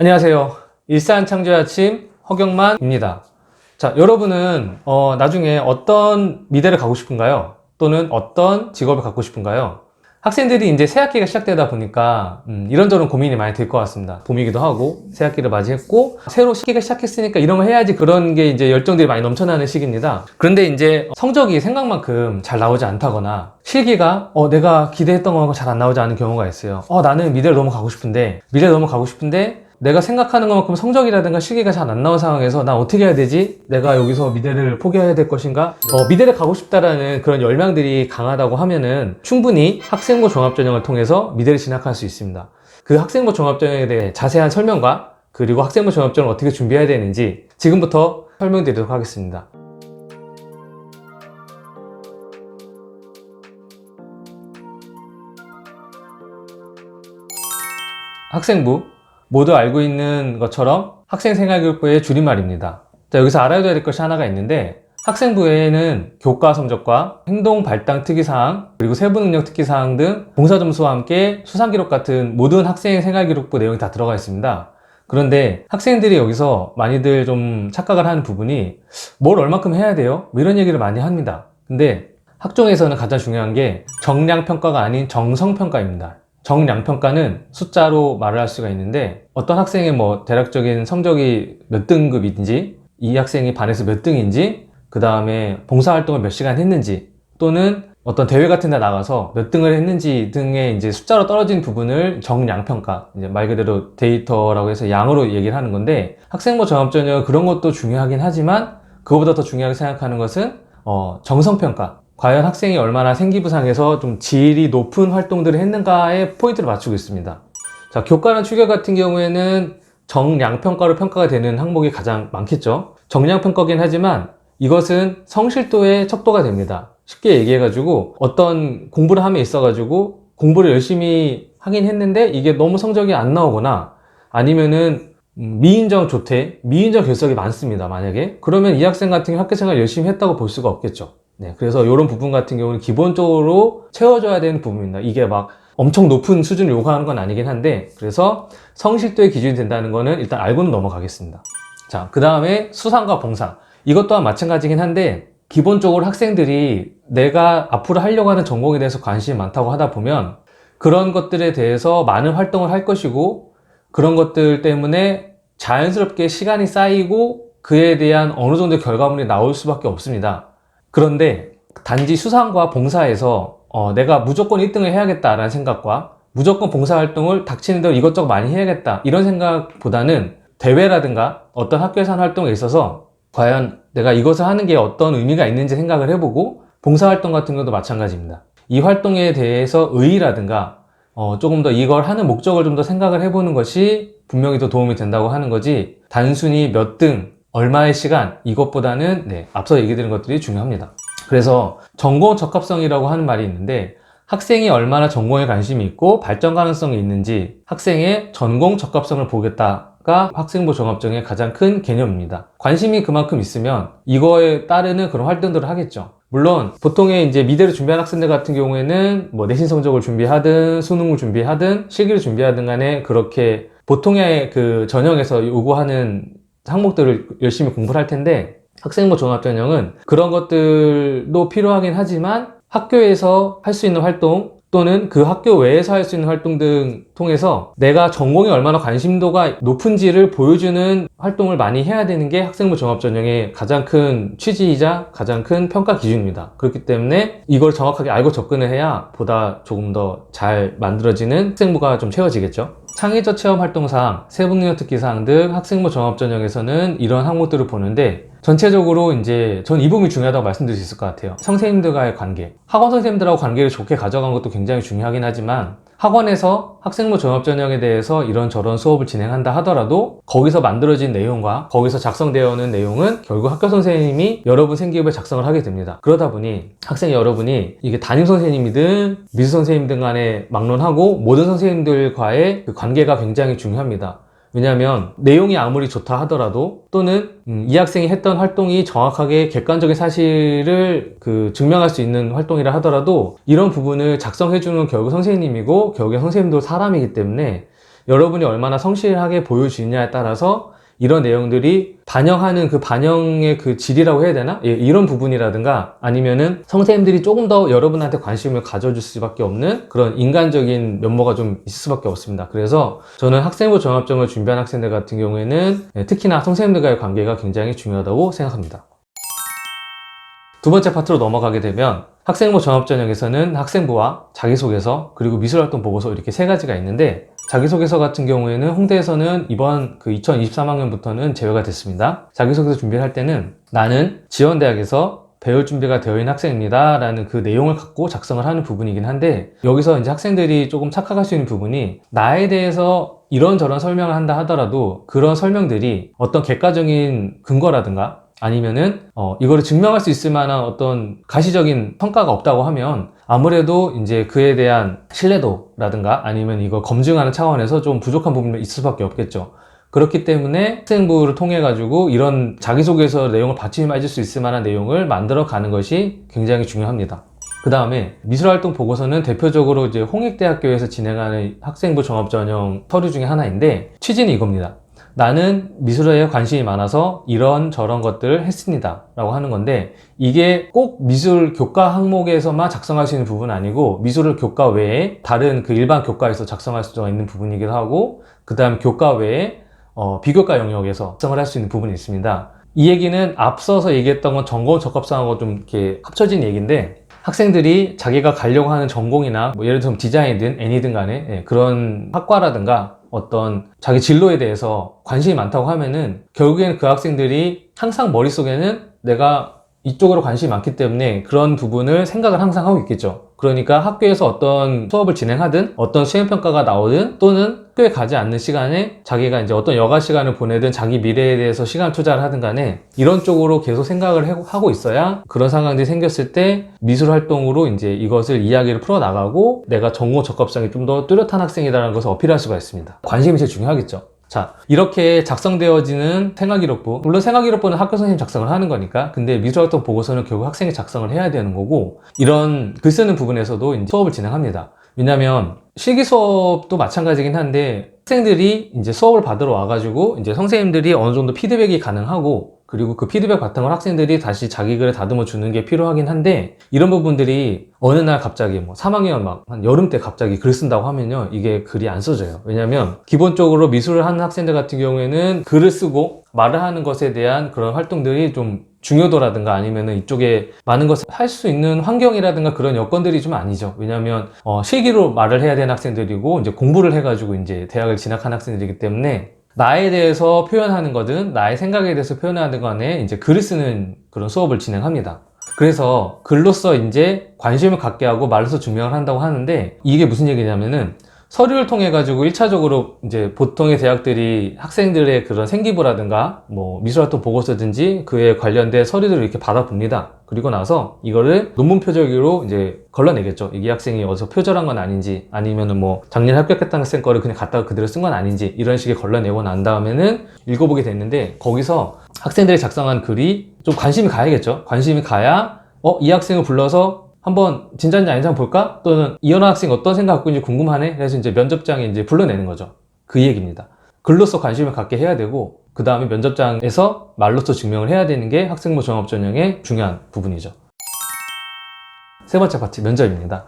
안녕하세요. 일산 창조의 아침 허경만입니다. 자, 여러분은 어, 나중에 어떤 미대를 가고 싶은가요? 또는 어떤 직업을 갖고 싶은가요? 학생들이 이제 새 학기가 시작되다 보니까 음, 이런저런 고민이 많이 들것 같습니다. 봄이기도 하고 새 학기를 맞이했고 새로 시기가 시작했으니까 이런 거 해야지 그런 게 이제 열정들이 많이 넘쳐나는 시기입니다. 그런데 이제 성적이 생각만큼 잘 나오지 않다거나 실기가 어, 내가 기대했던 거하고 잘 안 나오지 않은 경우가 있어요. 어, 나는 미대를 너무 가고 싶은데 미대를 너무 가고 싶은데 내가 생각하는 것만큼 성적이라든가 실기가 잘 안 나온 상황에서 난 어떻게 해야 되지? 내가 여기서 미대를 포기해야 될 것인가? 어, 미대를 가고 싶다라는 그런 열망들이 강하다고 하면은 충분히 학생부 종합전형을 통해서 미대를 진학할 수 있습니다. 그 학생부 종합전형에 대해 자세한 설명과 그리고 학생부 종합전형을 어떻게 준비해야 되는지 지금부터 설명드리도록 하겠습니다. 학생부 모두 알고 있는 것처럼 학생생활교육부의 줄임말입니다. 자, 여기서 알아야 될 것이 하나가 있는데 학생부에는 교과 성적과 행동 발당 특이 사항 그리고 세부 능력 특기 사항 등 봉사 점수와 함께 수상 기록 같은 모든 학생 생활 기록부 내용이 다 들어가 있습니다. 그런데 학생들이 여기서 많이들 좀 착각을 하는 부분이 뭘 얼마큼 해야 돼요? 뭐 이런 얘기를 많이 합니다. 근데 학종에서는 가장 중요한 게 정량 평가가 아닌 정성 평가입니다. 정량평가는 숫자로 말을 할 수가 있는데 어떤 학생의 뭐 대략적인 성적이 몇 등급인지 이 학생이 반에서 몇 등인지 그 다음에 봉사활동을 몇 시간 했는지 또는 어떤 대회 같은 데 나가서 몇 등을 했는지 등의 이제 숫자로 떨어진 부분을 정량평가 이제 말 그대로 데이터라고 해서 양으로 얘기를 하는 건데 학생부 종합전형 그런 것도 중요하긴 하지만 그거보다 더 중요하게 생각하는 것은 어, 정성평가 과연 학생이 얼마나 생기부상에서 좀 질이 높은 활동들을 했는가에 포인트를 맞추고 있습니다. 자, 교과나 추계 같은 경우에는 정량평가로 평가가 되는 항목이 가장 많겠죠. 정량평가긴 하지만 이것은 성실도의 척도가 됩니다. 쉽게 얘기해가지고 어떤 공부를 함에 있어가지고 공부를 열심히 하긴 했는데 이게 너무 성적이 안 나오거나 아니면은 음, 미인정 조퇴, 미인정 결석이 많습니다. 만약에 그러면 이 학생 같은 경우 학교 생활 열심히 했다고 볼 수가 없겠죠. 네, 그래서 이런 부분 같은 경우는 기본적으로 채워줘야 되는 부분입니다. 이게 막 엄청 높은 수준을 요구하는 건 아니긴 한데, 그래서 성실도의 기준이 된다는 거는 일단 알고는 넘어가겠습니다. 자, 그 다음에 수상과 봉사. 이것 또한 마찬가지긴 한데, 기본적으로 학생들이 내가 앞으로 하려고 하는 전공에 대해서 관심이 많다고 하다 보면, 그런 것들에 대해서 많은 활동을 할 것이고, 그런 것들 때문에 자연스럽게 시간이 쌓이고, 그에 대한 어느 정도 결과물이 나올 수밖에 없습니다. 그런데 단지 수상과 봉사에서 어, 내가 무조건 1등을 해야겠다라는 생각과 무조건 봉사활동을 닥치는 대로 이것저것 많이 해야겠다 이런 생각보다는 대회라든가 어떤 학교에서 하는 활동에 있어서 과연 내가 이것을 하는 게 어떤 의미가 있는지 생각을 해보고 봉사활동 같은 것도 마찬가지입니다. 이 활동에 대해서 의의라든가 어, 조금 더 이걸 하는 목적을 좀 더 생각을 해보는 것이 분명히 더 도움이 된다고 하는 거지 단순히 몇 등, 얼마의 시간 이것보다는 네, 앞서 얘기 드린 것들이 중요합니다. 그래서 전공 적합성이라고 하는 말이 있는데 학생이 얼마나 전공에 관심이 있고 발전 가능성이 있는지 학생의 전공 적합성을 보겠다가 학생부 종합정의 가장 큰 개념입니다. 관심이 그만큼 있으면 이거에 따르는 그런 활동들을 하겠죠. 물론 보통의 이제 미대를 준비한 학생들 같은 경우에는 뭐 내신 성적을 준비하든 수능을 준비하든 실기를 준비하든 간에 그렇게 보통의 그 전형에서 요구하는 항목들을 열심히 공부를 할 텐데 학생부 종합전형은 그런 것들도 필요하긴 하지만 학교에서 할 수 있는 활동 또는 그 학교 외에서 할 수 있는 활동 등 통해서 내가 전공에 얼마나 관심도가 높은지를 보여주는 활동을 많이 해야 되는 게 학생부 종합전형의 가장 큰 취지이자 가장 큰 평가 기준입니다. 그렇기 때문에 이걸 정확하게 알고 접근을 해야 보다 조금 더 잘 만들어지는 학생부가 좀 채워지겠죠. 창의적 체험 활동사항, 세분력 특기 사항 등 학생부 종합 전형에서는 이런 항목들을 보는데 전체적으로 이제 전 이 부분이 중요하다고 말씀드릴 수 있을 것 같아요. 선생님들과의 관계. 학원 선생님들하고 관계를 좋게 가져간 것도 굉장히 중요하긴 하지만 학원에서 학생부 종합 전형에 대해서 이런저런 수업을 진행한다 하더라도 거기서 만들어진 내용과 거기서 작성되어 오는 내용은 결국 학교 선생님이 여러분 생기부에 작성을 하게 됩니다. 그러다 보니 학생 여러분이 이게 담임 선생님이든 미술 선생님들 간에 막론하고 모든 선생님들과의 그 관계가 굉장히 중요합니다. 왜냐하면 내용이 아무리 좋다 하더라도 또는 음, 이 학생이 했던 활동이 정확하게 객관적인 사실을 그 증명할 수 있는 활동이라 하더라도 이런 부분을 작성해주는 결국 선생님이고 결국에 선생님도 사람이기 때문에 여러분이 얼마나 성실하게 보여주느냐에 따라서 이런 내용들이 반영하는 그 반영의 그 질이라고 해야 되나? 예, 이런 부분이라든가 아니면은 선생님들이 조금 더 여러분한테 관심을 가져줄 수밖에 없는 그런 인간적인 면모가 좀 있을 수밖에 없습니다. 그래서 저는 학생부 종합점을 준비한 학생들 같은 경우에는 예, 특히나 선생님들과의 관계가 굉장히 중요하다고 생각합니다. 두 번째 파트로 넘어가게 되면 학생부 종합전형에서는 학생부와 자기소개서 그리고 미술활동 보고서 이렇게 세 가지가 있는데 자기소개서 같은 경우에는 홍대에서는 이번 그 2023학년부터는 제외가 됐습니다. 자기소개서 준비를 할 때는 나는 지원대학에서 배울 준비가 되어 있는 학생입니다. 라는 그 내용을 갖고 작성을 하는 부분이긴 한데 여기서 이제 학생들이 조금 착각할 수 있는 부분이 나에 대해서 이런저런 설명을 한다 하더라도 그런 설명들이 어떤 객관적인 근거라든가 아니면은 어, 이거를 증명할 수 있을 만한 어떤 가시적인 성과가 없다고 하면 아무래도 이제 그에 대한 신뢰도라든가 아니면 이거 검증하는 차원에서 좀 부족한 부분이 있을 수밖에 없겠죠. 그렇기 때문에 학생부를 통해 가지고 이런 자기소개서 내용을 받침해줄 수 있을 만한 내용을 만들어 가는 것이 굉장히 중요합니다. 그 다음에 미술활동 보고서는 대표적으로 이제 홍익대학교에서 진행하는 학생부 종합전형 서류 중에 하나인데 취지는 이겁니다. 나는 미술에 관심이 많아서 이런 저런 것들을 했습니다. 라고 하는 건데 이게 꼭 미술 교과 항목에서만 작성할 수 있는 부분은 아니고 미술을 교과 외에 다른 그 일반 교과에서 작성할 수가 있는 부분이기도 하고 그 다음 교과 외에 어, 비교과 영역에서 작성을 할 수 있는 부분이 있습니다. 이 얘기는 앞서서 얘기했던 건 전공 적합성하고 좀 이렇게 합쳐진 얘기인데 학생들이 자기가 가려고 하는 전공이나 뭐 예를 들면 디자인이든 애니든 간에 예, 그런 학과라든가 어떤 자기 진로에 대해서 관심이 많다고 하면은 결국에는 그 학생들이 항상 머릿속에는 내가 이쪽으로 관심이 많기 때문에 그런 부분을 생각을 항상 하고 있겠죠. 그러니까 학교에서 어떤 수업을 진행하든 어떤 수행평가가 나오든 또는 학교에 가지 않는 시간에 자기가 이제 어떤 여가 시간을 보내든 자기 미래에 대해서 시간 투자를 하든 간에 이런 쪽으로 계속 생각을 해- 하고 있어야 그런 상황들이 생겼을 때 미술 활동으로 이제 이것을 이야기를 풀어 나가고 내가 전공 적합성이 좀 더 뚜렷한 학생이다라는 것을 어필할 수가 있습니다. 관심이 제일 중요하겠죠. 자, 이렇게 작성되어지는 생활기록부. 물론 생활기록부는 학교 선생님 작성을 하는 거니까. 근데 미술활동 보고서는 결국 학생이 작성을 해야 되는 거고, 이런 글 쓰는 부분에서도 수업을 진행합니다. 왜냐면 실기 수업도 마찬가지긴 한데 학생들이 이제 수업을 받으러 와가지고 이제 선생님들이 어느 정도 피드백이 가능하고 그리고 그 피드백 바탕으로 학생들이 다시 자기 글을 다듬어 주는 게 필요하긴 한데 이런 부분들이 어느 날 갑자기 뭐 3학년 막 한 여름 때 갑자기 글 쓴다고 하면요 이게 글이 안 써져요 왜냐면 기본적으로 미술을 하는 학생들 같은 경우에는 글을 쓰고 말을 하는 것에 대한 그런 활동들이 좀 중요도라든가 아니면은 이쪽에 많은 것을 할 수 있는 환경이라든가 그런 여건들이 좀 아니죠. 왜냐하면 어, 실기로 말을 해야 되는 학생들이고 이제 공부를 해가지고 이제 대학을 진학한 학생들이기 때문에 나에 대해서 표현하는 거든 나의 생각에 대해서 표현하는 간에 이제 글을 쓰는 그런 수업을 진행합니다. 그래서 글로써 이제 관심을 갖게 하고 말로써 증명을 한다고 하는데 이게 무슨 얘기냐면은 서류를 통해 가지고 1차적으로 이제 보통의 대학들이 학생들의 그런 생기부라든가 뭐 미술활동 보고서든지 그에 관련된 서류들을 이렇게 받아봅니다. 그리고 나서 이거를 논문 표절기로 이제 걸러내겠죠. 이 학생이 어디서 표절한 건 아닌지 아니면은 뭐 작년 합격했다는 학생 거를 그냥 갖다가 그대로 쓴 건 아닌지 이런 식의 걸러내고 난 다음에는 읽어보게 됐는데 거기서 학생들이 작성한 글이 좀 관심이 가야겠죠. 관심이 가야 어, 이 학생을 불러서 한번 진짜인지 아닌지 한번 볼까? 또는 이현아 학생 어떤 생각 갖고 있는지 궁금하네? 그래서 이제 면접장에 이제 불러내는 거죠. 그 얘기입니다. 글로써 관심을 갖게 해야 되고, 그 다음에 면접장에서 말로써 증명을 해야 되는 게 학생부 종합전형의 중요한 부분이죠. 세 번째 파트, 면접입니다.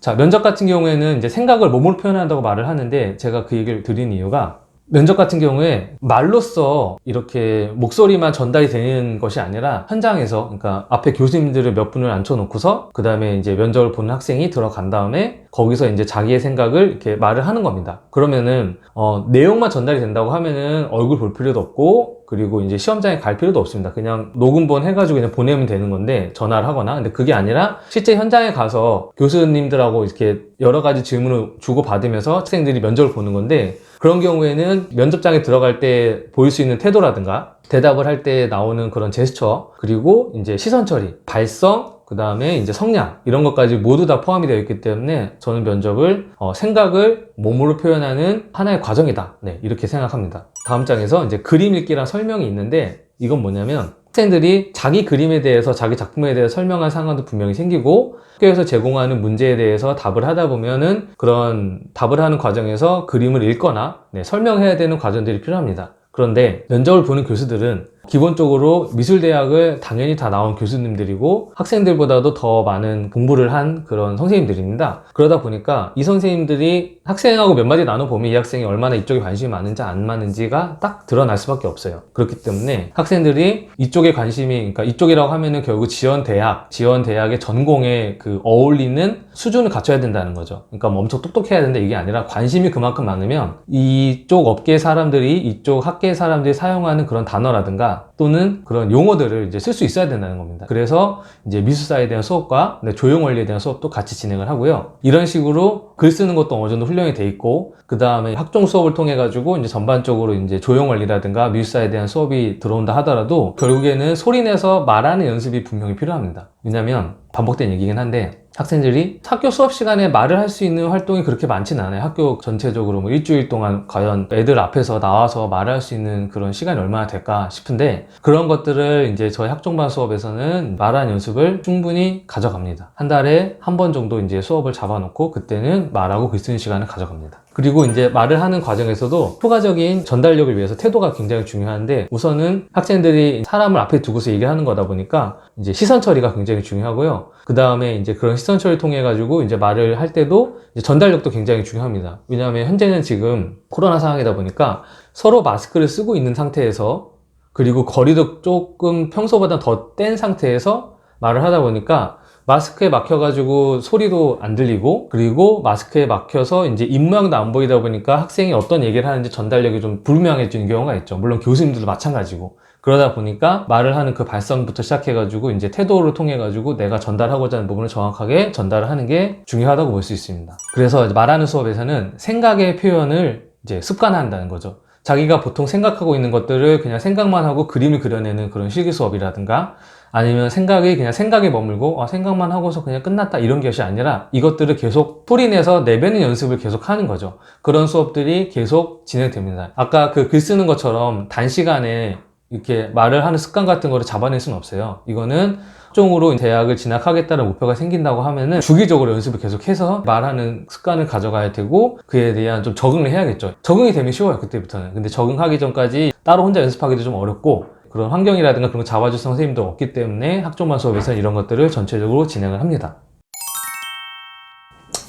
자, 면접 같은 경우에는 이제 생각을 몸으로 표현한다고 말을 하는데, 제가 그 얘기를 드린 이유가, 면접 같은 경우에 말로써 이렇게 목소리만 전달이 되는 것이 아니라 현장에서 그러니까 앞에 교수님들을 몇 분을 앉혀놓고서 그 다음에 이제 면접을 보는 학생이 들어간 다음에 거기서 이제 자기의 생각을 이렇게 말을 하는 겁니다. 그러면은 어, 내용만 전달이 된다고 하면은 얼굴 볼 필요도 없고 그리고 이제 시험장에 갈 필요도 없습니다. 그냥 녹음본 해가지고 그냥 보내면 되는 건데 전화를 하거나 근데 그게 아니라 실제 현장에 가서 교수님들하고 이렇게 여러 가지 질문을 주고 받으면서 학생들이 면접을 보는 건데 그런 경우에는 면접장에 들어갈 때 보일 수 있는 태도라든가 대답을 할 때 나오는 그런 제스처 그리고 이제 시선 처리, 발성 그 다음에 이제 성량 이런 것까지 모두 다 포함이 되어 있기 때문에 저는 면접을 어, 생각을 몸으로 표현하는 하나의 과정이다. 네, 이렇게 생각합니다. 다음 장에서 이제 그림 읽기란 설명이 있는데 이건 뭐냐면 학생들이 자기 그림에 대해서 자기 작품에 대해서 설명할 상황도 분명히 생기고 학교에서 제공하는 문제에 대해서 답을 하다 보면은 그런 답을 하는 과정에서 그림을 읽거나 네, 설명해야 되는 과정들이 필요합니다. 그런데 면접을 보는 교수들은 기본적으로 미술대학을 당연히 다 나온 교수님들이고 학생들보다도 더 많은 공부를 한 그런 선생님들입니다. 그러다 보니까 이 선생님들이 학생하고 몇 마디 나눠보면 이 학생이 얼마나 이쪽에 관심이 많은지 안 많은지가 딱 드러날 수밖에 없어요. 그렇기 때문에 학생들이 이쪽에 관심이, 그러니까 이쪽이라고 하면은 결국 지원 대학, 지원 대학의 전공에 그 어울리는 수준을 갖춰야 된다는 거죠. 그러니까 뭐 엄청 똑똑해야 된다 이게 아니라 관심이 그만큼 많으면 이쪽 업계 사람들이 이쪽 학계 사람들이 사용하는 그런 단어라든가 또는 그런 용어들을 이제 쓸 수 있어야 된다는 겁니다. 그래서 이제 미술사에 대한 수업과 네, 조형 원리에 대한 수업도 같이 진행을 하고요. 이런 식으로 글 쓰는 것도 어느 정도 훈련이 돼 있고 그 다음에 학종 수업을 통해 가지고 이제 전반적으로 이제 조형 원리라든가 미술사에 대한 수업이 들어온다 하더라도 결국에는 소리 내서 말하는 연습이 분명히 필요합니다. 왜냐하면 반복된 얘기긴 한데 학생들이 학교 수업 시간에 말을 할 수 있는 활동이 그렇게 많지는 않아요. 학교 전체적으로 뭐 일주일 동안 과연 애들 앞에서 나와서 말을 할수 있는 그런 시간이 얼마나 될까 싶은데 그런 것들을 이제 저희 학종반 수업에서는 말하는 연습을 충분히 가져갑니다. 한 달에 한 번 정도 이제 수업을 잡아놓고 그때는 말하고 글 쓰는 시간을 가져갑니다. 그리고 이제 말을 하는 과정에서도 효과적인 전달력을 위해서 태도가 굉장히 중요한데 우선은 학생들이 사람을 앞에 두고서 얘기하는 거다 보니까 이제 시선 처리가 굉장히 중요하고요. 그 다음에 이제 그런 시선 처리를 통해 가지고 이제 말을 할 때도 전달력도 굉장히 중요합니다. 왜냐하면 현재는 지금 코로나 상황이다 보니까 서로 마스크를 쓰고 있는 상태에서 그리고 거리도 조금 평소보다 더 뗀 상태에서 말을 하다 보니까 마스크에 막혀가지고 소리도 안 들리고 그리고 마스크에 막혀서 이제 입 모양도 안 보이다 보니까 학생이 어떤 얘기를 하는지 전달력이 좀 불명해지는 경우가 있죠. 물론 교수님들도 마찬가지고. 그러다 보니까 말을 하는 그 발성부터 시작해가지고 이제 태도를 통해가지고 내가 전달하고자 하는 부분을 정확하게 전달을 하는 게 중요하다고 볼 수 있습니다. 그래서 말하는 수업에서는 생각의 표현을 이제 습관화한다는 거죠. 자기가 보통 생각하고 있는 것들을 그냥 생각만 하고 그림을 그려내는 그런 실기 수업이라든가 아니면 생각이 그냥 생각에 머물고 아, 생각만 하고서 그냥 끝났다 이런 것이 아니라 이것들을 계속 풀이내서 내뱉는 연습을 계속 하는 거죠. 그런 수업들이 계속 진행됩니다. 아까 그 글 쓰는 것처럼 단시간에 이렇게 말을 하는 습관 같은 거를 잡아낼 수는 없어요. 이거는 학종으로 대학을 진학하겠다는 목표가 생긴다고 하면은 주기적으로 연습을 계속해서 말하는 습관을 가져가야 되고 그에 대한 좀 적응을 해야겠죠. 적응이 되면 쉬워요 그때부터는. 근데 적응하기 전까지 따로 혼자 연습하기도 좀 어렵고 그런 환경이라든가 그런 거 잡아줄 선생님도 없기 때문에 학종반 수업에서는 이런 것들을 전체적으로 진행을 합니다.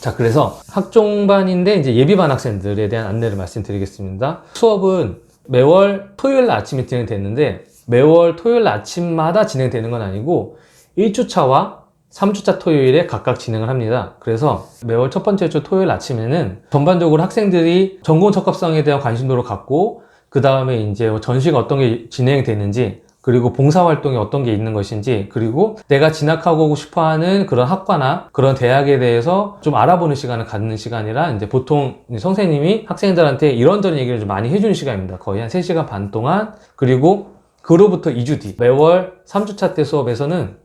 자, 그래서 학종반인데 이제 예비반 학생들에 대한 안내를 말씀드리겠습니다. 수업은 매월 토요일 날 아침에 진행됐는데 매월 토요일 아침마다 진행되는 건 아니고 1주차와 3주차 토요일에 각각 진행을 합니다. 그래서 매월 첫 번째 주 토요일 아침에는 전반적으로 학생들이 전공 적합성에 대한 관심도를 갖고 그 다음에 이제 전시가 어떤 게 진행되는지 그리고 봉사활동이 어떤 게 있는 것인지 그리고 내가 진학하고 싶어하는 그런 학과나 그런 대학에 대해서 좀 알아보는 시간을 갖는 시간이라 이제 보통 선생님이 학생들한테 이런저런 얘기를 좀 많이 해주는 시간입니다. 거의 한 3시간 반 동안 그리고 그로부터 2주 뒤 매월 3주차 때 수업에서는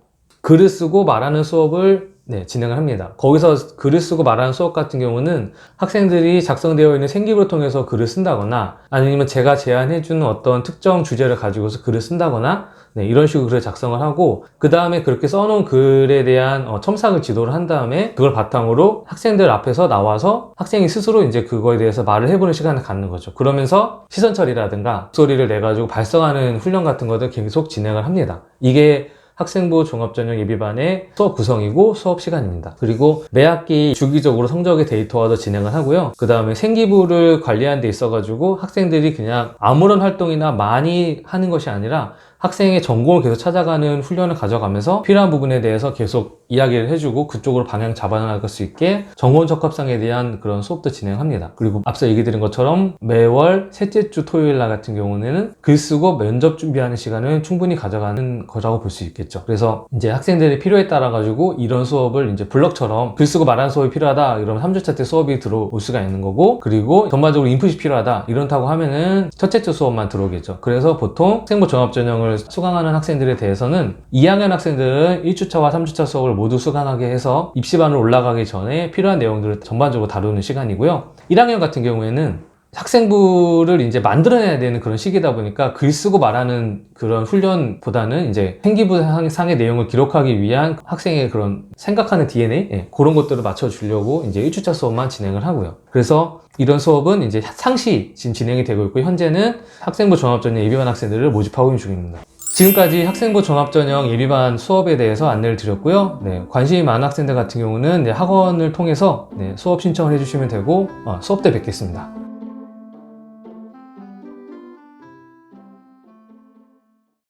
글을 쓰고 말하는 수업을 네, 진행을 합니다. 거기서 글을 쓰고 말하는 수업 같은 경우는 학생들이 작성되어 있는 생기부를 통해서 글을 쓴다거나 아니면 제가 제안해주는 어떤 특정 주제를 가지고서 글을 쓴다거나 네, 이런 식으로 글을 작성을 하고 그 다음에 그렇게 써놓은 글에 대한 어, 첨삭을 지도를 한 다음에 그걸 바탕으로 학생들 앞에서 나와서 학생이 스스로 이제 그거에 대해서 말을 해보는 시간을 갖는 거죠. 그러면서 시선 처리라든가 소리를 내가지고 발성하는 훈련 같은 것들 계속 진행을 합니다. 이게 학생부 종합전형 예비반의 수업 구성이고 수업 시간입니다. 그리고 매 학기 주기적으로 성적의 데이터화도 진행을 하고요. 그 다음에 생기부를 관리하는 데 있어가지고 학생들이 그냥 아무런 활동이나 많이 하는 것이 아니라 학생의 전공을 계속 찾아가는 훈련을 가져가면서 필요한 부분에 대해서 계속 이야기를 해주고 그쪽으로 방향 잡아나갈 수 있게 전공 적합성에 대한 그런 수업도 진행합니다. 그리고 앞서 얘기 드린 것처럼 매월 셋째 주 토요일 날 같은 경우에는 글 쓰고 면접 준비하는 시간을 충분히 가져가는 거라고 볼 수 있겠죠. 그래서 이제 학생들의 필요에 따라 가지고 이런 수업을 이제 블럭처럼 글 쓰고 말하는 수업이 필요하다 이러면 3주차 때 수업이 들어올 수가 있는 거고 그리고 전반적으로 인풋이 필요하다 이런다고 하면은 첫째 주 수업만 들어오겠죠. 그래서 보통 생부 종합 전형을 수강하는 학생들에 대해서는 2학년 학생들은 1주차와 3주차 수업을 모두 수강하게 해서 입시반으로 올라가기 전에 필요한 내용들을 전반적으로 다루는 시간이고요. 1학년 같은 경우에는 학생부를 이제 만들어내야 되는 그런 시기다 보니까 글 쓰고 말하는 그런 훈련보다는 이제 생기부 상- 상의 내용을 기록하기 위한 학생의 그런 생각하는 DNA 예, 그런 것들을 맞춰주려고 이제 1주차 수업만 진행을 하고요. 그래서 이런 수업은 이제 상시 지금 진행이 되고 있고 현재는 학생부 종합전형 예비반 학생들을 모집하고 있는 중입니다. 지금까지 학생부 종합전형 예비반 수업에 대해서 안내를 드렸고요. 네, 관심이 많은 학생들 같은 경우는 네, 학원을 통해서 네, 수업 신청을 해주시면 되고 어, 수업 때 뵙겠습니다.